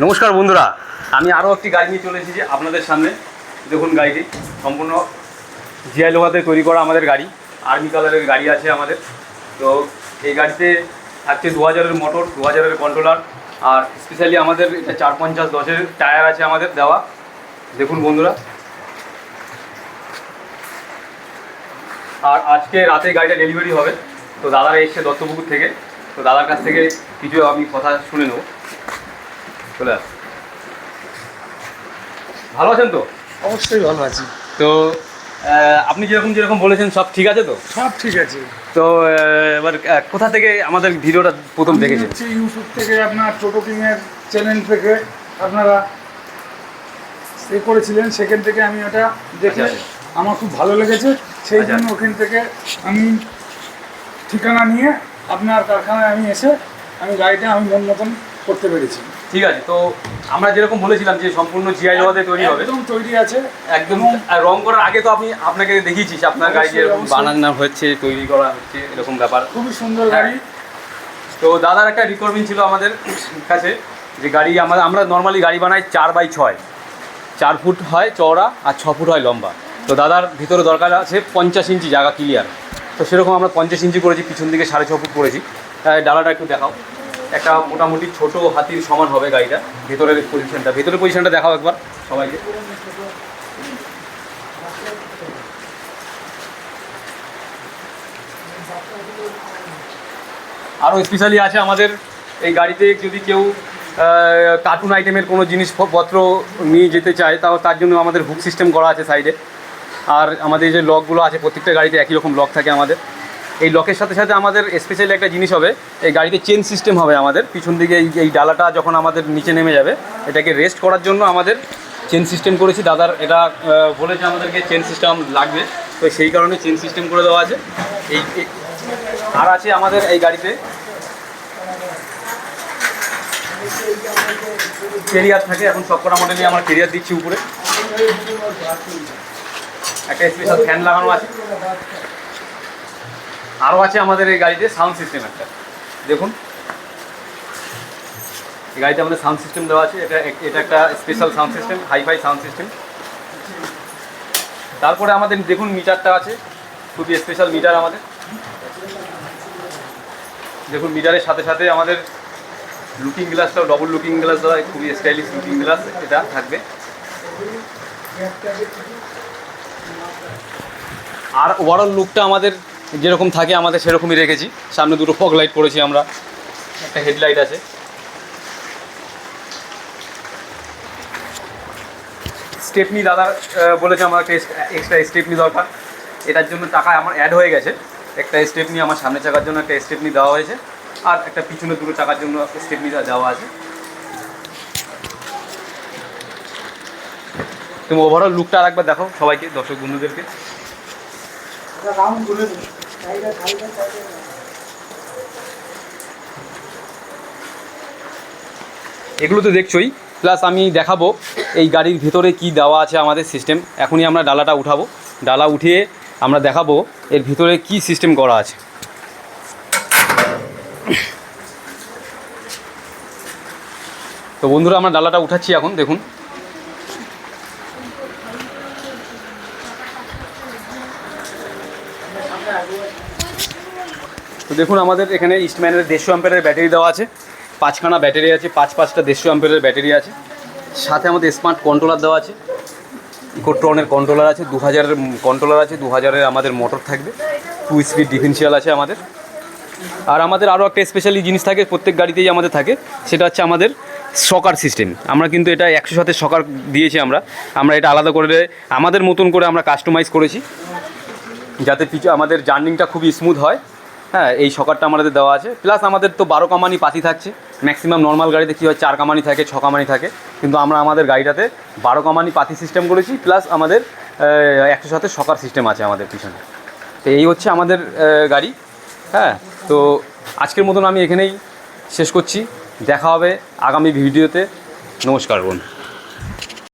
নমস্কার বন্ধুরা, আমি আরও একটি গাড়ি নিয়ে চলে এসেছি আপনাদের সামনে। দেখুন গাড়িটি, সম্পূর্ণ জিআই লোহাতে তৈরি করা আমাদের গাড়ি, আর্মি কালারের গাড়ি আছে আমাদের। তো এই গাড়িতে থাকছে দু হাজারের মোটর, দু হাজারের কন্ট্রোলার আর স্পেশালি আমাদের এটা চার পঞ্চাশ দশের টায়ার আছে আমাদের দেওয়া। দেখুন বন্ধুরা। আর আজকে রাতে গাড়িটা ডেলিভারি হবে। তো দাদারা এসছে দত্তপুকুর থেকে। তো দাদার কাছ থেকে কিছু আমি কথা শুনে নেব। চলে আস ভালো আছেন তো? অবশ্যই ভালো আছি। তো আপনি যেরকম যেরকম বলেছেন সব ঠিক আছে তো? সব ঠিক আছে। তো এবার কোথা থেকে আমাদের ভিডিওটা প্রথম দেখেছেন? হচ্ছে ইউটিউব থেকে আপনার টোটো কিংয়ের চ্যানেল থেকে আপনারা সে করেছিলেন সেখান থেকে আমি ওটা দেখে আচ্ছা, আমার খুব ভালো লেগেছে। সেই আচ্ছা। জন্য ওখান থেকে আমি ঠিকানা নিয়ে আপনার কারখানায় আমি এসে আমি গাড়িটা আমি মন মতন করতে পেরেছি। ঠিক আছে তো আমরা যেরকম বলেছিলাম যে সম্পূর্ণ জিআই লোহাতে তৈরি হবে একদম তৈরি আছে। একদম আর রং করার আগে তো আপনি আপনাকে দেখিয়েছি যে আপনার গাড়ি যেরকম বানানো হচ্ছে তৈরি করা হচ্ছে এরকম ব্যাপার। খুবই সুন্দর হ্যাঁ। গাড়ি। তো দাদার একটা রিকোয়ারমেন্ট ছিল আমাদের কাছে যে গাড়ি আমাদের আমরা নর্মালি গাড়ি বানাই চার বাই ছয়। চার ফুট হয় চওড়া আর ছ ফুট হয় লম্বা। তো দাদার ভিতরে দরকার আছে পঞ্চাশ ইঞ্চি জায়গা ক্লিয়ার তো সেরকম আমরা পঞ্চাশ ইঞ্চি করেছি পিছন দিকে সাড়ে ছ ফুট করেছি। তাই ডালাটা একটু দেখাও। একটা মোটামুটি ছোট হাতির সমান হবে গাড়িটা। ভেতরের পজিশনটা ভেতরের পজিশনটা দেখাও একবার সবাইকে। আরও স্পেশালি আছে আমাদের এই গাড়িতে যদি কেউ কার্টুন আইটেমের কোনো জিনিসপত্র নিয়ে যেতে চায়, তাও তার জন্য আমাদের হুক সিস্টেম করা আছে সাইডে আর আমাদের যে লকগুলো আছে, প্রত্যেকটা গাড়িতে একই রকম লক থাকে আমাদের। এই লকের সাথে সাথে আমাদের স্পেশালি একটা জিনিস হবে, এই গাড়িতে চেন সিস্টেম হবে আমাদের। পিছন দিকে এই এই ডালাটা যখন আমাদের নিচে নেমে যাবে, এটাকে রেস্ট করার জন্য আমাদের চেন সিস্টেম করেছি। দাদার এটা বলেছে আমাদেরকে চেন সিস্টেম লাগবে, তো সেই কারণে চেন সিস্টেম করে দেওয়া আছে। এই আর আছে আমাদের এই গাড়িতে। কেরিয়ার থাকে, এখন সবকটা মডেলই আমরা কেরিয়ার দিচ্ছি উপরে। একটা স্পেশাল ফ্যান লাগানো আছে। আরও আছে আমাদের এই গাড়িতে সাউন্ড সিস্টেম একটা। দেখুন। এই গাড়িতে আমাদের সাউন্ড সিস্টেম দেওয়া আছে। এটা এটা একটা special sound system hi-fi sound system তারপরে আমাদের দেখুন মিটারটা আছে। খুবই স্পেশাল মিটার আমাদের। দেখুন মিটারের সাথে সাথে আমাদের লুকিং গ্লাসটাও ডবল লুকিং গ্লাস দেওয়া খুবই স্টাইলিশ লুকিং গ্লাস এটা থাকবে। আর ওভারঅল লুকটা আমাদের যেরকম থাকে, আমাদের সেরকমই রেখেছি। সামনে দুটো ফগ লাইট করেছি আমরা। একটা হেডলাইট আছে। স্টেপনি দাদা বলেছে আমার একটা এক্সট্রা স্টেপনি দরকার। এটার জন্য টাকা আমার অ্যাড হয়ে গেছে। একটা স্টেপনি আমার সামনে চাকার জন্য একটা স্টেপনি দেওয়া হয়েছে। আর একটা পিছনে দুটো চাকার জন্য স্টেপনি দেওয়া আছে। তুমি ওভারঅল লুকটা আর একবার দেখো সবাইকে, দর্শক বন্ধুদেরকে। এগুলো তো দেখছোই প্লাস আমি দেখাবো এই গাড়ির ভিতরে কি দেওয়া আছে আমাদের সিস্টেম এখনই আমরা ডালাটা উঠাবো। ডালা উঠিয়ে আমরা দেখাবো এর ভিতরে কি সিস্টেম করা আছে। তো বন্ধুরা, আমরা ডালাটা উঠাচ্ছি এখন, দেখুন। তো দেখুন, আমাদের এখানে ইস্টম্যানের দেড়শো অ্যাম্পেয়ারের ব্যাটারি দেওয়া আছে। পাঁচখানা ব্যাটারি আছে পাঁচ পাঁচটা দেড়শো অ্যাম্পেয়ারের ব্যাটারি আছে। সাথে আমাদের স্মার্ট কন্ট্রোলার দেওয়া আছে। ইকোট্রনের কন্ট্রোলার আছে দু হাজারের কন্ট্রোলার আছে দু হাজারের আমাদের মোটর থাকবে। টু স্পিড ডিফেন্সিয়াল আছে আমাদের। আর আমাদের আরও একটা স্পেশালি জিনিস থাকে, প্রত্যেক গাড়িতেই আমাদের থাকে, সেটা হচ্ছে আমাদের সকার সিস্টেম আমরা কিন্তু এটা একশো সাথে সকার দিয়েছি আমরা। আমরা এটা আলাদা করে আমাদের মতন করে আমরা কাস্টমাইজ করেছি। যাতে পিছু আমাদের জার্নিংটা খুবই স্মুথ হয়। হ্যাঁ এই সকারটা আমাদের দেওয়া আছে। প্লাস আমাদের তো বারো কামানি পাতি থাকছে। ম্যাক্সিমাম নর্মাল গাড়িতে কী হয়, চার কামানি থাকে, ছ কামানি থাকে। কিন্তু আমরা আমাদের গাড়িটাতে বারো কামানি পাতি সিস্টেম করেছি প্লাস আমাদের একশো সাথে সকার সিস্টেম আছে আমাদের পিছনে। তো এই হচ্ছে আমাদের গাড়ি। হ্যাঁ তো আজকের মতন আমি এখানেই শেষ করছি। দেখা হবে আগামী ভিডিওতে। নমস্কার বোন